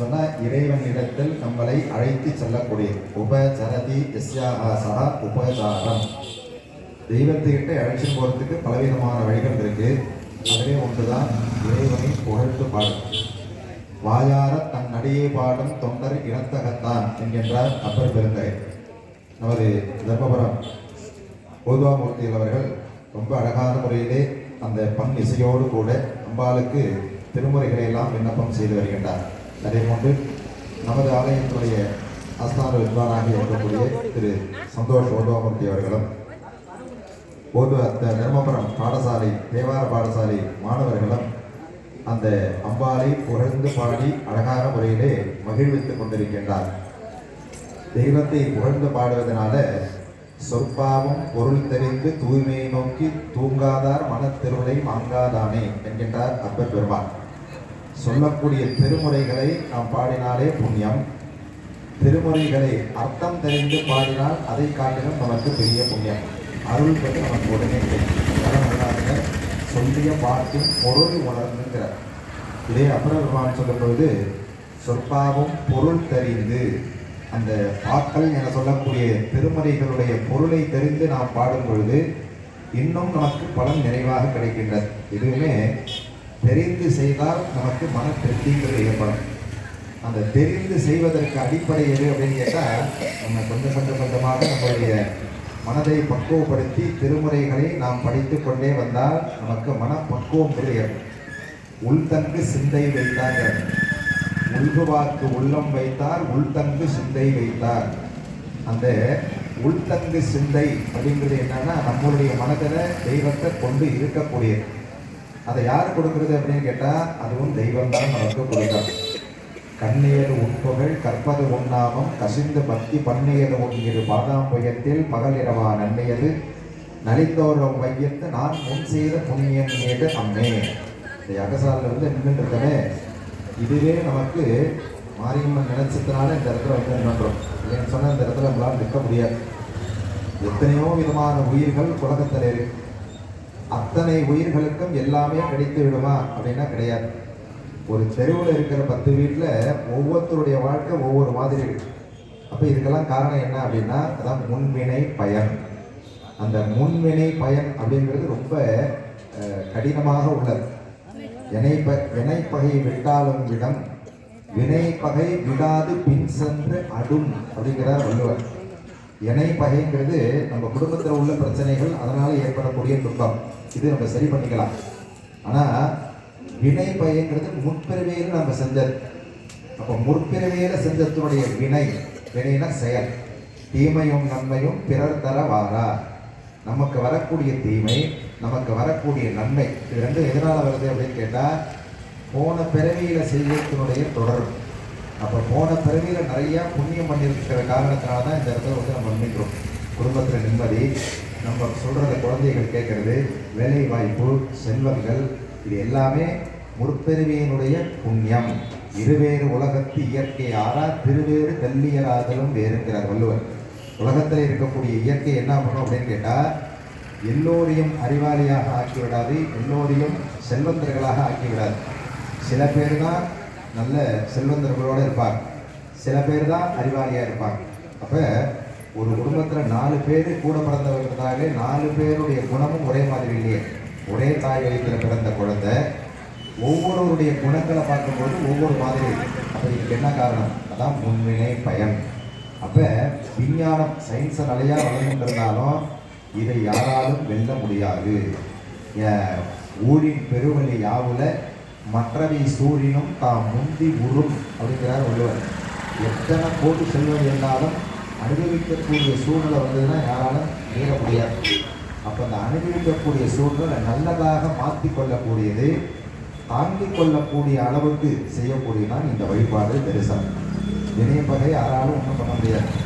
அப்படின்னு இறைவன் இறைவனிடத்தில் நம்மளை அழைத்து செல்லக்கூடிய உபசரதி எஸ்யாகாசா உபசாரம். தெய்வத்துக்கிட்ட அழைச்சிட்டு போகிறதுக்கு பலவிதமான வழிகள் இருக்குது அதிலே ஒன்றுதான் இறைவனை புகழ்ந்து பாடும் வாயார தன் நடிகை பாடும் தொண்டர் இனத்தகத்தான் என்கின்றார் அப்பர் பெருந்தகை. நமது தர்மபுரம் கோதுவாமூர்த்திகள் அவர்கள் ரொம்ப அழகான முறையிலே அந்த பண் இசையோடு கூட அம்பாளுக்கு திருமுறைகளை எல்லாம் விண்ணப்பம் செய்து வருகின்றார். அதே நமது ஆலயத்துடைய அஸ்தான வித்வானாக இருக்கக்கூடிய திரு சந்தோஷ் ஓதுவாமூர்த்தி அவர்களும் ஓது அந்த தர்மபுரம் பாடசாலை தேவார பாடசாலை மாணவர்களும் அந்த அம்பாளை புகழ்ந்து பாடி அழகான முறையிலே மகிழ்வித்துக் கொண்டிருக்கின்றார். தெய்வத்தை புகழ்ந்து பாடுவதனால சொற்பாவம் பொருள் தெரிந்து தூய்மையை நோக்கி தூங்காதார் மனத்திருளை மாங்காதானே என்கின்றார் அப்பர் பெருமான். சொல்லக்கூடிய திருமுறைகளை நாம் பாடினாலே புண்ணியம். திருமுறைகளை அர்த்தம் தெரிந்து பாடினால் அதை காட்டிலும் நமக்கு பெரிய புண்ணியம். அருள் பற்றி நமக்கு உடனே கிடைக்கும். சொல்லிய பாட்டின் பொருள் உணர்ந்துங்கிறார். இதே அப்புறம் சொல்லும்பொழுது சொற்பாவும் பொருள் தெரிந்து அந்த பாக்கள் என சொல்லக்கூடிய திருமறைகளுடைய பொருளை தெரிந்து நாம் பாடும் பொழுது இன்னும் நமக்கு பலன் நிறைவாக கிடைக்கின்றது. இதுவுமே தெரிந்து செய்தால் நமக்கு மன திருப்திங்கிறது ஏற்படும். அந்த தெரிந்து செய்வதற்கு அடிப்படை எது அப்படின்னு கேட்டால் நம்ம கொஞ்சம் கொஞ்சம் கொஞ்சமாக நம்மளுடைய மனதை பக்குவப்படுத்தி திருமுறைகளை நாம் படித்து கொண்டே வந்தால் நமக்கு மனப்பக்குவம் ஏற்படும். உள்தங்கு சிந்தை வைத்தார்கள் உள்குவாக்கு உள்ளம் வைத்தார் உள்தங்கு சிந்தை வைத்தார். அந்த உள்தங்கு சிந்தை அப்படிங்கிறது என்னன்னா நம்மளுடைய மனதில் தெய்வத்தை கொண்டு இருக்கக்கூடியது. அதை யார் கொடுக்குறது அப்படின்னு கேட்டால் அதுவும் தெய்வம் தான் நமக்கு கொடுக்கும். கண்ணியது உண்புகள் கற்பது உண்ணாமம் கசிந்து பக்தி பண்ணியது உன்னிரு பாதாம்பயத்தில் பகலிரவா நன்மையது நலித்தோறும் வையத்து நான் முன் செய்த புண்ணியம் மீது அம்மே. இந்த அகசாலில் வந்து நின்றுட்டு இதுவே நமக்கு மாரியம்மன் நினைச்சதுனால இந்த இடத்துல வந்து நின்றோம் இல்லைன்னு சொன்னால் இந்த இடத்துல நம்மளால் நிற்க முடியாது. எத்தனையோ விதமான உயிர்கள் உலகத்தில் இருக்குது அத்தனை உயிர்களுக்கும் எல்லாமே கிடைத்து விடுமா? அப்படின்னா கிடையாது. ஒரு தெருவில் இருக்கிற பத்து வீட்டில் ஒவ்வொருத்தருடைய வாழ்க்கை ஒவ்வொரு மாதிரி இருக்கு. அப்போ இதுக்கெல்லாம் காரணம் என்ன அப்படின்னா அதான் முன்வினை பயன். அந்த முன்வினை பயன் அப்படிங்கிறது ரொம்ப கடினமாக உள்ளது. இணைப்ப இணைப்பகை விட்டாலும் விடம் வினைப்பகை விடாது பின் சென்று அடும் அப்படிங்கிறார் வள்ளுவர். இணைப்பகைங்கிறது நம்ம குடும்பத்தில் உள்ள பிரச்சனைகள் அதனால் ஏற்படக்கூடிய துன்பம் இது நம்ம சரி பண்ணிக்கலாம். ஆனால் வினை பயங்கிறது முற்பிறவியில் நம்ம செஞ்சது அப்போ முற்பிறவியில் செஞ்சத்தினுடைய வினை வினைனா செயல். தீமையும் நன்மையும் பிறர் தர வாரா. நமக்கு வரக்கூடிய தீமை நமக்கு வரக்கூடிய நன்மை இது ரெண்டும் எதனால் வருது அப்படின்னு கேட்டால் போன பிறவியில் செய்யத்தினுடைய தொடர் அப்போ போன பிறவியில் நிறையா புண்ணியம் பண்ணியிருக்கிற காரணத்தினால தான் இந்த இடத்துல வந்து நம்ம நினைக்கிறோம் குடும்பத்தில் நிம்மதி நம்ம சொல்கிறத குழந்தைகள் கேட்குறது வேலை வாய்ப்பு செல்வங்கள் இது எல்லாமே முற்பிறவியினுடைய புண்ணியம். இருவேறு உலகத்து இயற்கை ஆறா திருவேறு கல்லியலாதலும் வேறுங்கிறார் வள்ளுவர். உலகத்தில் இருக்கக்கூடிய இயற்கை என்ன பண்ணும் அப்படின்னு கேட்டால் எல்லோரையும் அறிவாளியாக ஆக்கிவிடாது எல்லோரையும் செல்வந்தர்களாக ஆக்கிவிடாது சில பேர் தான் நல்ல செல்வந்தர்களோடு இருப்பாங்க. சில பேர் தான் அறிவாளியாக இருப்பாங்க. அப்போ ஒரு குடும்பத்தில் நாலு பேர் கூட பிறந்தவர்களாலே நாலு பேருடைய குணமும் ஒரே மாதிரி இல்லையே. ஒரே தாய் வயிற்றில் பிறந்த குழந்தை. ஒவ்வொருவருடைய குணங்களை பார்க்கும்போது ஒவ்வொரு மாதிரி அப்போ இதுக்கு என்ன காரணம்? அதான் முன்வினை பயன். அப்போ விஞ்ஞானம் சயின்ஸை நிறையா வளர்ந்துருந்தாலும் இதை யாராலும் வெல்ல முடியாது. ஊழின் பெருவழி யாவில் மற்றவை சூரியனும் தாம் முந்தி உறும் அப்படிங்கிறார் வள்ளுவர். எத்தனை கோடி செல்வம் இருந்தாலும் அனுபவிக்கக்கூடிய சூழ்நிலை வந்ததுன்னா யாராலும் மீற முடியாது. அப்போ அந்த அனுபவிக்கக்கூடிய சூழ்நிலை நல்லதாக மாற்றி கொள்ளக்கூடியது தாங்கிக் கொள்ளக்கூடிய அளவுக்கு செய்யக்கூடியதான் இந்த வழிபாடு தரிசனம். இணையப்பதை யாராலும் ஒன்றும் பண்ண முடியாது.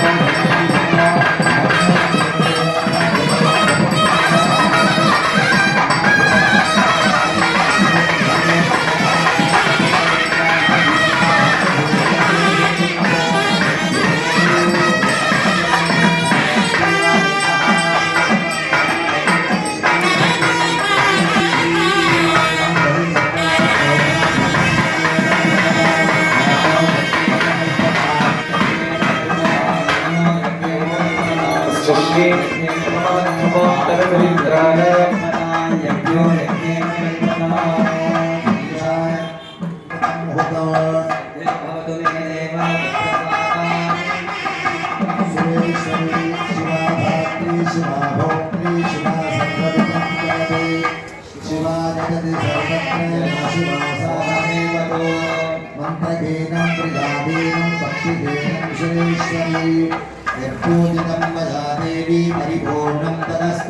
मन्त्रहीनं प्रियादीनं भक्तिहीनं सुरेश्वरी यत्पूजितं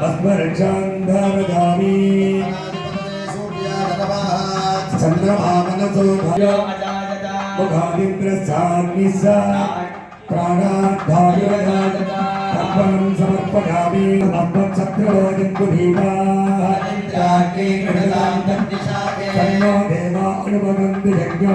भस्मरक्षान्धारधामि चन्द्रमामनसो मुखादिन्द्रस्थामि स प्राणाद्धार्पणं समर्पयामि। समर्पच्छत्रवादिम्बुधीवान्नो देवा अनुपगन्ति यज्ञो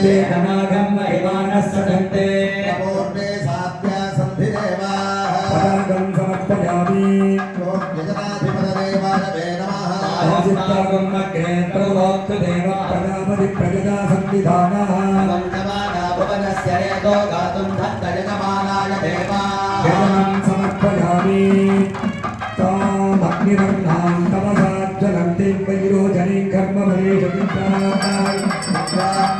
प्रथमान्यासन्ने वेदनागं महिमानः सदन्ते पूर्णे साध्या सन्धिदेवाः पदागं समर्पयामि योग्यजनाधिपतदेवाय वे नमः अजित्तागं अग्रे प्रवोक्तु देव प्रजापति प्रजगा संविधानः वन्दमाना भुवनः तस्य रेतो गातुं दत्तयजमानाय देवा यजनं समर्पयामि तामग्निवर्णां तमसाज्ज्वलन्तीं वैरोचनीं कर्मफलेषु ఓం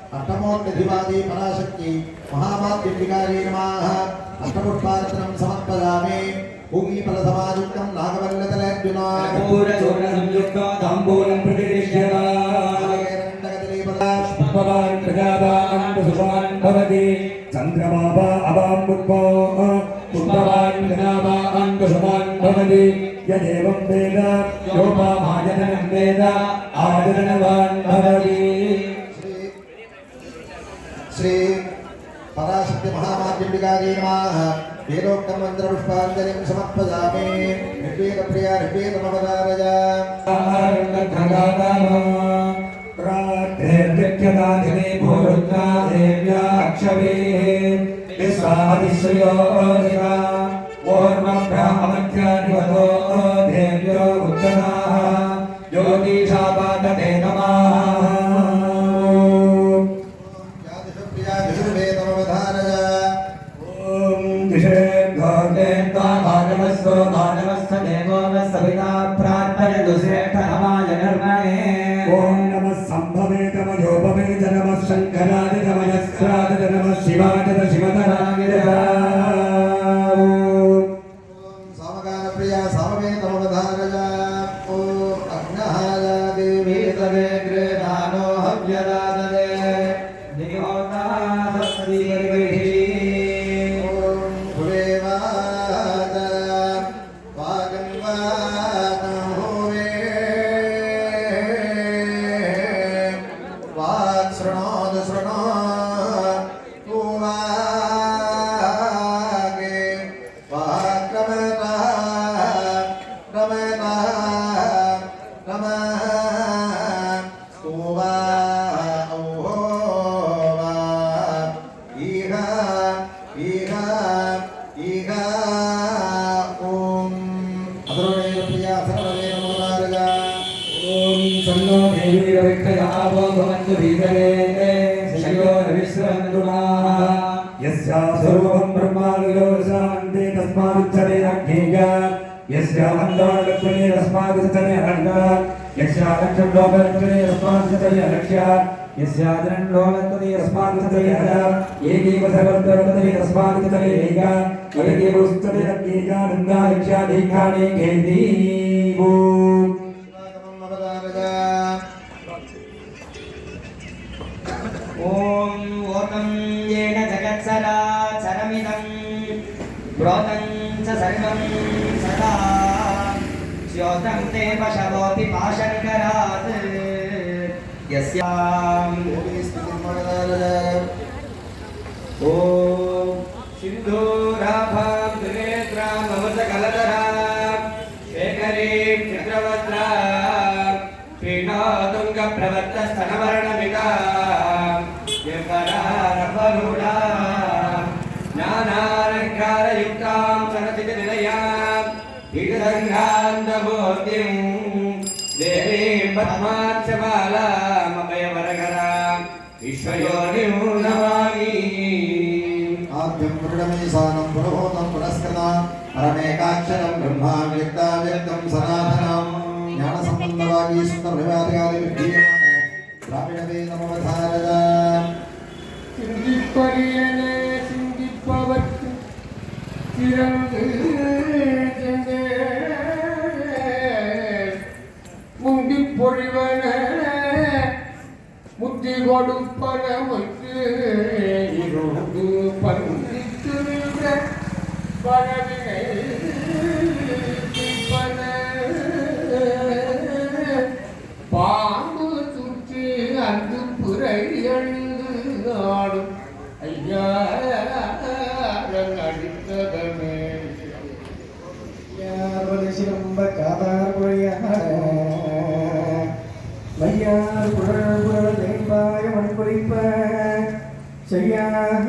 అష్టమోన్నధివాది పరాశక్తి మహామాత్యధికారి నమః అష్టముష్పార్చనం సమర్పయామి భూమిఫల సమాయుక్తం నాగవల్లతలర్జునా పూర చూర్ణ సంయుక్త దాంబూలం ప్రతిష్ఠిత భవాన్ ప్రజావాన్ ప్రసుభాన్ భవతి చంద్రమావా అవాం ఉద్భో పుష్పవాన్ ప్రజావాన్ ప్రసుభాన్ భవతి యదేవం వేద యోపామాజనం భవతి శ్రీ పరాశక్తి మహామాత్యుడిగా దీమా వేదోక్త మంత్ర పుష్పాంజలిం సమర్పయామి నిర్వేద ప్రియ నిర్వేద మమదారయ రాత్రేర్గత్యదాధినే భోరుద్రా దేవ్యా అక్షవే విశ్వాదిశ్రయోధిగా ఓర్మ బ్రాహ్మణ్యాధిపతో దేవ్యో ఉత్తనా జ్యోతిషాపాతనే నమః భవేత మయోపవేత నమ శంకరాయ నమస్కరాయ నమ శివాయ శివతరాయ సామగాన ప్రియ సామవేతమవధారయ ఓ అగ్నహాయ దేవి యస్వరూపం బ్రహ్మాదిలోశాంతి తస్మాదిచ్చరే అగ్నిగ యస్యాంధోళక్ష్మణి తస్మాదిచ్చరే అహంగ యక్షాలక్ష్మణోపలక్ష్మణి తస్మాదిచ్చరే అలక్ష్య యస్యాజనంలోలక్ష్మణి తస్మాదిచ్చరే అహ ఏకైవ సర్వత్రలక్ష్మణి తస్మాదిచ్చరే ఏక. ఏకైవ ఉత్తరే అగ్నిగ నందా యక్షాధికాణి ఖేదీవో లోకం ఏన జగత్సరాచరమిదం ప్రోతం చ సర్వం సదా. శ్యోతం తే పశవోపి పాశంకరాత్. యస్యాం. ఓం సింధూరాభాం త్రినేత్రాం అమృత కలదరా శేఖరీం చిత్రవత్రా పీణాతుంగ ప్రవర్త స్తనవర్ణమిగా गङ्गान्तमूर्तिं देवीं पद्माक्षबालामभयवरकराम् ईश्वयोनिं नमामि आद्यं मृगमीशानं पुरोहोतं पुरस्कृतां परमेकाक्षरं ब्रह्मा व्यक्ता व्यक्तं सनातनं ज्ञानसम्बन्धवागी सुन्दरभ्रवादिकादि विद्यमाने द्राविडवेदमवधारय சிந்திப்பரியனே சிந்திப்பவர்க்கு சிறந்து புத்தி கொடுப்பனமுக்கு இருந்து பந்தித்திருந்த பழவினை பாம்பு சுற்றி அங்கு புரை எழுந்து ஆடும் ஐயா அடித்ததமே. ரொம்ப காதார் மொழியார் மையார் குழல் குறிப்ப செய்யாக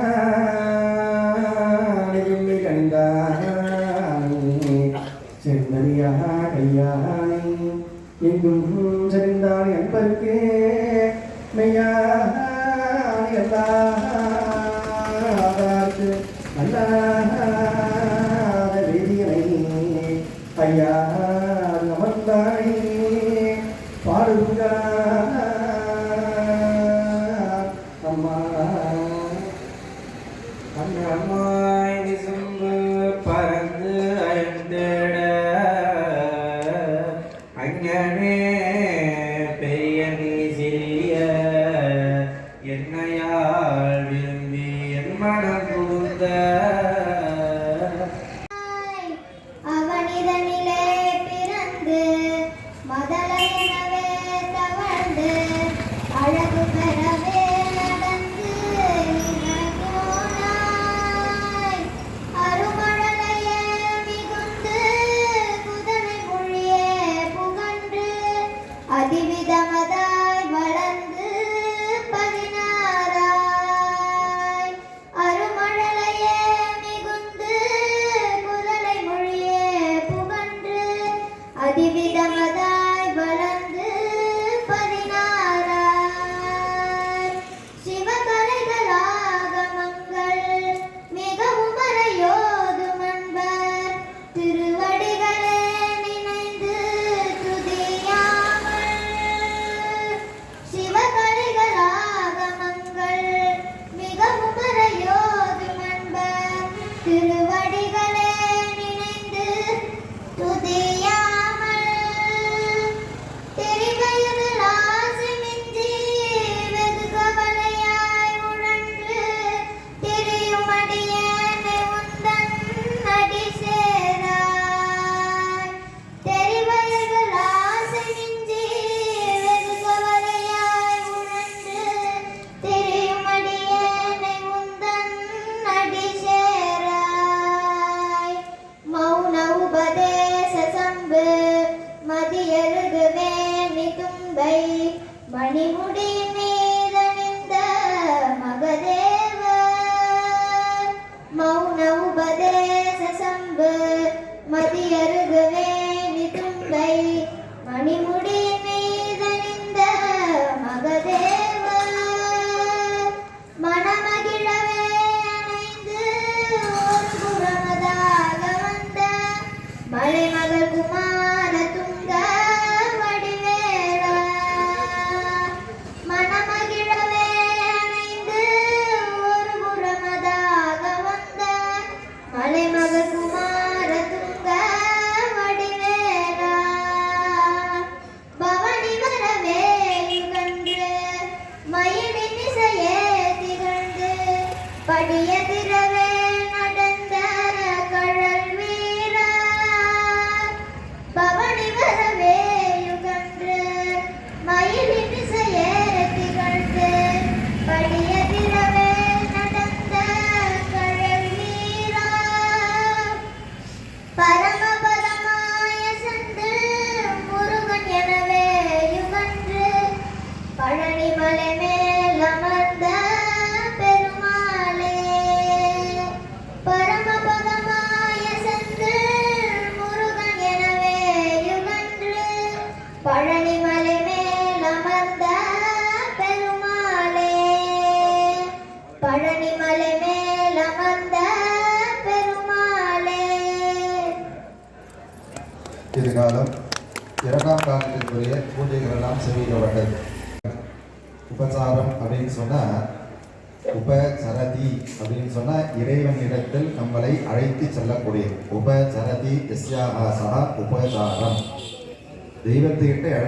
எங்கும் சரிந்தான் என்பதற்கே மெய்யாக எல்லாருக்கு அல்ல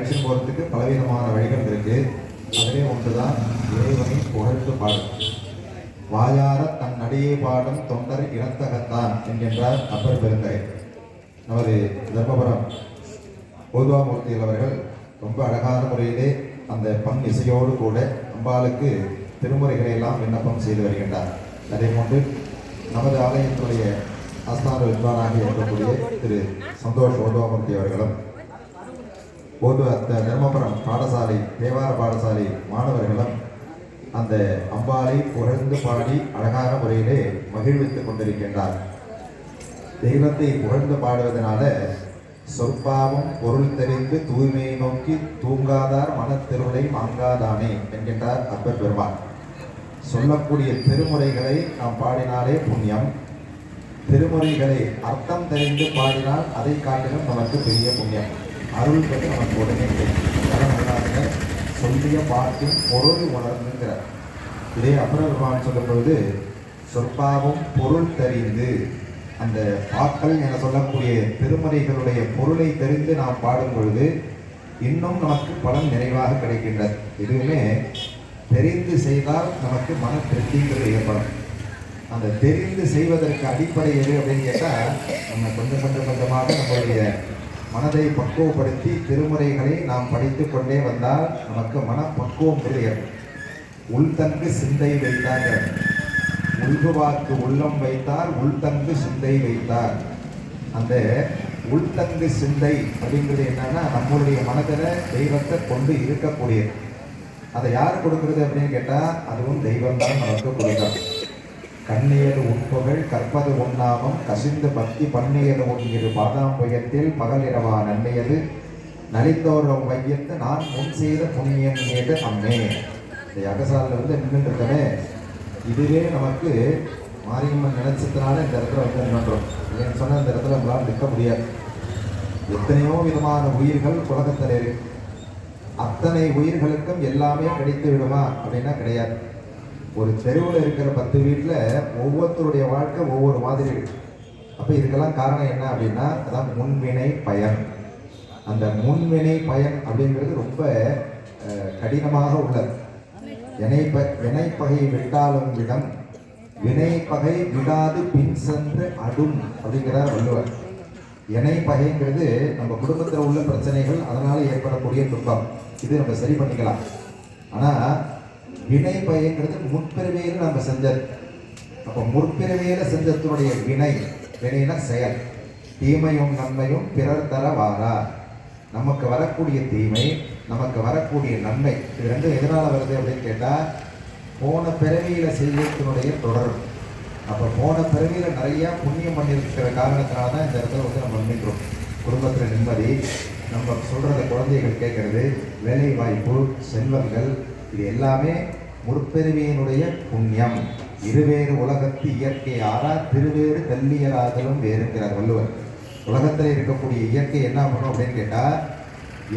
அழைச்சி போகிறதுக்கு பலவீனமான வழிகள் இருக்கு. அதிலே ஒன்று தான் இறைவனை புகழ்ந்து வாயார தன் நடிகை பாடும் தொண்டர் இனத்தகத்தான் என்கின்றார் அப்பர் பெருந்தகை. நமது தர்மபுரம் பூர்வாமூர்த்தியில் அவர்கள் ரொம்ப அழகான முறையிலே அந்த பண் இசையோடு கூட அம்பாளுக்கு திருமுறைகளை எல்லாம் விண்ணப்பம் செய்து வருகின்றார். அதே போன்று நமது ஆலயத்துடைய ஆஸ்தான வித்வானாக இருக்கக்கூடிய திரு சந்தோஷ் ஓதோமூர்த்தி அவர்களும் போது அந்த தர்மபுரம் பாடசாலை தேவார பாடசாலை மாணவர்களும் அந்த அம்பாளை புகழ்ந்து பாடி அழகான முறையிலே மகிழ்வித்துக் கொண்டிருக்கின்றார். தெய்வத்தை புகழ்ந்து பாடுவதனால சொற்பாவம் பொருள் தெரிந்து தூய்மையை நோக்கி தூங்காதார் மனத்திருளை மாங்காதானே என்கின்றார் அப்பர் பெருமான். சொல்லக்கூடிய திருமுறைகளை நாம் பாடினாலே புண்ணியம். திருமுறைகளை அர்த்தம் தெரிந்து பாடினால் அதை காட்டிலும் நமக்கு பெரிய புண்ணியம். அருள் பெற்று நமக்கு உடனே கிடைக்கும் சொல்லிய பார்த்து பொருள் வளர்ந்துங்கிறார் இதே அப்புறம் சொல்லும்பொழுது சொல்லும் பொழுது சொற்பாவம் பொருள் தெரிந்து அந்த பாக்கள் என சொல்லக்கூடிய திருமறைகளுடைய பொருளை தெரிந்து நாம் பாடும் பொழுது இன்னும் நமக்கு பலன் நிறைவாக கிடைக்கின்றது. இதுவுமே தெரிந்து செய்தால் நமக்கு மன திருப்திங்கிறது ஏற்படும் அந்த தெரிந்து செய்வதற்கு அடிப்படை எது அப்படின்னு கேட்டால் நம்ம கொஞ்சம் கொஞ்சம் கொஞ்சமாக நம்மளுடைய மனதை பக்குவப்படுத்தி திருமுறைகளை நாம் படித்து கொண்டே வந்தால் நமக்கு மன பக்குவம் ஏற்படும் உள்தங்கு சிந்தை வைத்தாங்க உள்குவாக்கு உள்ளம் வைத்தார் உள்தங்கு சிந்தை வைத்தார். அந்த உள்தங்கு சிந்தை அப்படிங்கிறது என்னன்னா நம்மளுடைய மனதில் தெய்வத்தை கொண்டு இருக்கக்கூடியது. அதை யார் கொடுக்குறது அப்படின்னு கேட்டால் அதுவும் தெய்வம் தான் நமக்கு கொடுக்கும் கண்ணியது உட்புகழ் கற்பது உண்ணாமம் கசிந்து பக்தி பண்ணியது உன்னிரு பாதாம்பயத்தில் பகலிரவா நன்மையது நலித்தோறும் வையத்து நான் முன் செய்த புண்ணியம் மீது அம்மே. இந்த அகசாலில் வந்து நின்றுட்டு இதுவே நமக்கு மாரியம்மன் நினைச்சதுனால இந்த இடத்துல வந்து நின்றோம் இல்லைன்னு சொன்னால் இந்த இடத்துல நம்மளால் நிற்க முடியாது. எத்தனையோ விதமான உயிர்கள் உலகத்தில் இருக்கு. அத்தனை உயிர்களுக்கும் எல்லாமே கிடைத்து விடுமா? அப்படின்னா கிடையாது. ஒரு தெருவில் இருக்கிற பத்து வீட்டில் ஒவ்வொருத்தருடைய வாழ்க்கை ஒவ்வொரு மாதிரி இருக்கு. அப்போ இதுக்கெல்லாம் காரணம் என்ன அப்படின்னா அதான் முன்வினை பயன். அந்த முன்வினை பயன் அப்படிங்கிறது ரொம்ப கடினமாக உள்ளது. இணைப்ப இணைப்பகை விட்டாலும் விடம். வினைப்பகை விடாது பின் சென்று அடும் அப்படிங்கிறார் வள்ளுவர் இணைப்பகைங்கிறது நம்ம குடும்பத்தில் உள்ள பிரச்சனைகள் அதனால் ஏற்படக்கூடிய துன்பம். இது நம்ம சரி பண்ணிக்கலாம். ஆனால் வினை பயங்கிறது முற்பிறவியில் நம்ம செஞ்சது அப்போ முற்பிறவியில் செஞ்சத்தினுடைய வினை வினைனா செயல். தீமையும் நன்மையும் பிறர் தர வாரா. நமக்கு வரக்கூடிய தீமை நமக்கு வரக்கூடிய நன்மை. இது ரெண்டும் எதனால் வருது அப்படின்னு கேட்டால் போன பிறவியில் செய்யத்தினுடைய தொடர் அப்போ போன பிறவியில் நிறையா புண்ணியம் பண்ணியிருக்கிற காரணத்தினால தான் இந்த இடத்துல வந்து நம்ம நிற்கிறோம் குடும்பத்தில் நிம்மதி நம்ம சொல்கிறத குழந்தைகள் கேட்குறது வேலை வாய்ப்பு செல்வங்கள் இது எல்லாமே முற்பெருமையினுடைய புண்ணியம். இருவேறு உலகத்து இயற்கை ஆறா திருவேறு கல்லியலாதலும் வேறுங்கிறார் வள்ளுவர். உலகத்தில் இருக்கக்கூடிய இயற்கை என்ன பண்ணும் அப்படின்னு கேட்டால்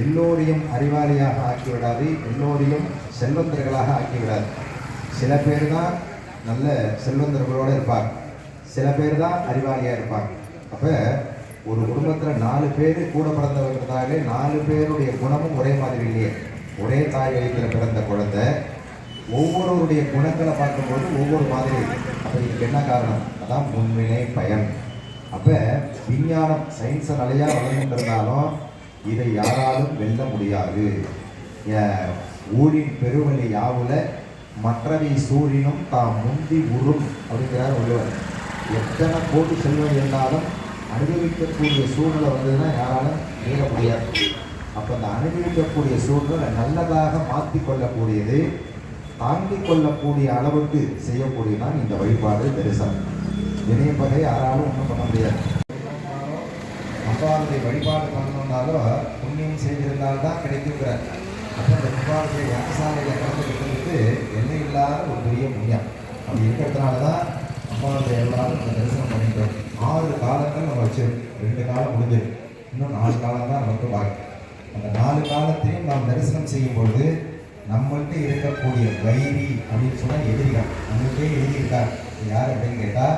எல்லோரையும் அறிவாளியாக ஆக்கிவிடாது எல்லோரையும் செல்வந்தர்களாக ஆக்கிவிடாது சில பேர் தான் நல்ல செல்வந்தர்களோடு இருப்பாங்க. சில பேர் தான் அறிவாளியாக இருப்பாங்க. அப்போ ஒரு குடும்பத்தில் நாலு பேர் கூட பிறந்தவர்களாக நாலு பேருடைய குணமும் ஒரே மாதிரி இல்லையே. ஒரே தாய் வயிற்றில் பிறந்த குழந்தை ஒவ்வொருவருடைய குணங்களை பார்க்கும்போது ஒவ்வொரு மாதிரி. அப்போ இதுக்கு என்ன காரணம்? அதான் முன்வினை பயன். அப்போ விஞ்ஞானம் சயின்ஸை நிறையா வளர்ந்துருந்தாலும் இதை யாராலும் வெல்ல முடியாது. ஊழின் பெருவழி யாவில் மற்றவை சூரியனும் தாம் முந்தி உறும் அப்படிங்கிறார் வள்ளுவர் எத்தனை கோடி செல்வம் இருந்தாலும் அனுபவிக்கக்கூடிய சூழ்நிலை வந்ததுன்னா யாராலும் மீற முடியாது. அப்போ அந்த அனுபவிக்கக்கூடிய சூழ்நிலை நல்லதாக மாற்றி கொள்ளக்கூடியது தாங்கிக் கொள்ளக்கூடிய அளவுக்கு செய்யக்கூடியதான் இந்த வழிபாடு தரிசனம். இணையப்பதை யாராலும் ஒன்றும் பண்ண முடியாது. அம்பாளுடைய வழிபாடு பண்ணணும்னாலும் புண்ணியம் செய்திருந்தால்தான் கிடைக்குங்கிற. அப்போ இந்த கும்பாளுடைய யாகசாலையில் கலந்துக்கிட்டு என்ன இல்லாத ஒரு பெரிய புண்ணியம் அப்படி இருக்கிறதுனால தான் அம்பாளுடைய எல்லாரும் இந்த தரிசனம் பண்ணிட்டோம். ஆறு காலங்கள் நம்ம வச்சிருக்கோம். ரெண்டு காலம் முடிஞ்சிருக்கு. இன்னும் நாலு காலம் தான் நமக்கு பாக்கி. அந்த நாலு காலத்தையும் நாம் தரிசனம் செய்யும் பொழுது நம்மள்கிட்ட இருக்கக்கூடிய வைரி அப்படின்னு சொன்னால் எதிரிகள். நம்மள்கிட்டே எழுதியிருக்கார். யார் அப்படின்னு கேட்டால்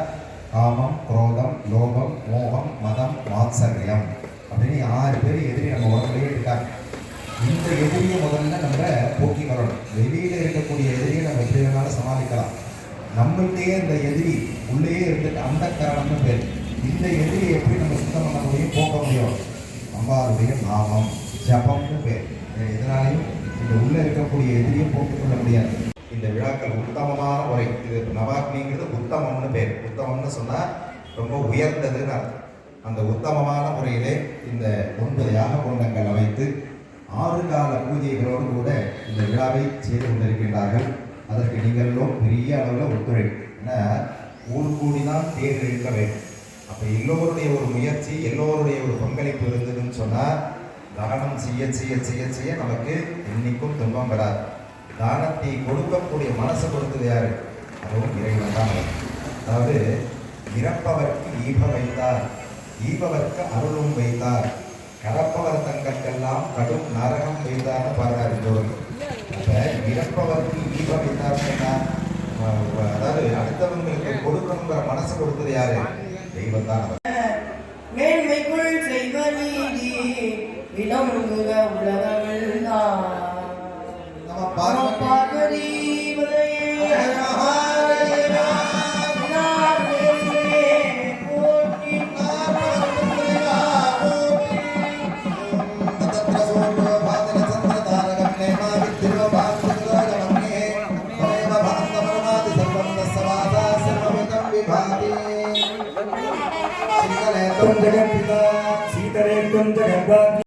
காமம் குரோதம் லோகம் மோகம் மதம் மாத்சரியம் அப்படின்னு ஆறு பேர் எதிரி நம்ம உடம்புலேயே இருக்காங்க. இந்த எதிரியை முதல்ல நம்ம போக்கி வரணும் வெளியில் இருக்கக்கூடிய எதிரியை நம்ம எப்படி வேணாலும் சமாளிக்கலாம். நம்மள்கிட்டயே இந்த எதிரி உள்ளேயே இருந்துட்டு அந்த காரணம்னு பேர். இந்த எதிரியை எப்படி நம்ம சுத்தம் பண்ண முடியும் போக்க முடியும்? அம்பாளுடைய நாமம் ஜபம்னு பேர். வேற எதனாலையும் இந்த உள்ளே இருக்கக்கூடிய எதிரியை போட்டுக்கொள்ள முடியாது. இந்த விழாக்கள் உத்தமமான முறை. இது நவாக்னிங்கிறது உத்தமம்னு பேர். உத்தமம்னு சொன்னால் ரொம்ப உயர்ந்ததுன்னு அர்த்தம். அந்த உத்தமமான முறையிலே இந்த ஒன்பது யாக குண்டங்கள் அமைத்து ஆறு கால பூஜைகளோடு கூட இந்த விழாவை செய்து கொண்டிருக்கின்றார்கள். அதற்கு நீங்களும் பெரிய அளவில் ஒத்துழைப்பு. ஏன்னா ஊர் கூடி தான் தேர் இழுக்க வேண்டும். அப்போ எல்லோருடைய ஒரு முயற்சி எல்லோருடைய ஒரு பங்களிப்பு இருந்ததுன்னு சொன்னால் தானம் செய்ய செய்ய செய்ய செய்ய நமக்கு என்றைக்கும் துன்பம் வராது. தானத்தை கொடுக்கக்கூடிய மனசை கொடுத்தது யாரு? அதுவும் இறைவன் தான். அதாவது இறப்பவர்க்கு ஈப வைத்தார் ஈபவர்க்கு அருளும் வைத்தார் கடப்பவர் தங்கற்கெல்லாம் கடும் நரகம் வைத்தார்னு பாருறாரு ஜோதி அப்போ இறப்பவர்க்கு ஈப வைத்தார் சொன்னால் அதாவது அடுத்தவங்களுக்கு கொடுக்கணுங்கிற மனசு கொடுத்தது யாரு? தெய்வம் தான் மேன்மைக்குள் செய்வ நீதி விளங்குக உலகமெல்லாம் நம்ம நம